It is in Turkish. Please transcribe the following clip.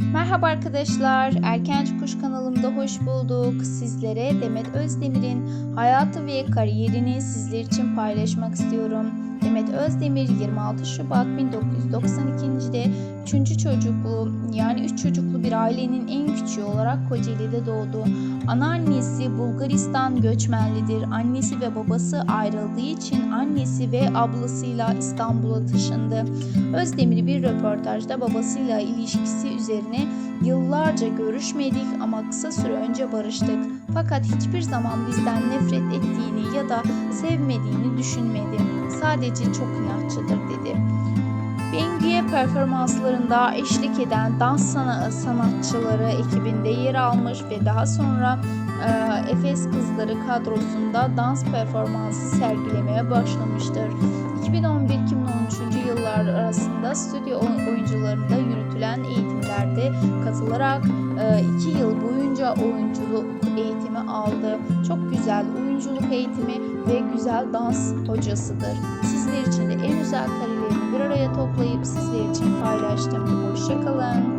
Merhaba arkadaşlar, Erkenci Kuş kanalımda hoş bulduk. Sizlere Demet Özdemir'in hayatı ve kariyerini sizler için paylaşmak istiyorum. Demet Özdemir 26 Şubat 1992'de 3. çocuklu yani 3 çocuklu bir ailenin en küçüğü olarak Kocaeli'de doğdu. Anneannesi Bulgaristan göçmenlidir. Annesi ve babası ayrıldığı için annesi ve ablasıyla İstanbul'a taşındı. Özdemir bir röportajda babasıyla ilişkisi üzerine yıllarca görüşmedik ama kısa süre önce barıştık. Fakat hiçbir zaman bizden nefret ettiğini ya da sevmediğini düşünmedim. Sadece çok inatçıdır dedi. Bengi'ye performanslarında eşlik eden dans sana- sanatçıları ekibinde yer almış ve daha sonra e, Efes Kızları kadrosunda dans performansı sergilemeye başlamıştır. 2011-2013 yıllar arasında stüdyo oy- oyuncularında yürütülen eğitimlerde katılarak 2 yıl boyunca oyunculuk eğitimi aldı. Çok güzel oyunculuk eğitimi ve güzel dans hocasıdır. Sizler için de en güzel araya toplayıp sizler için paylaştım. Hoşçakalın.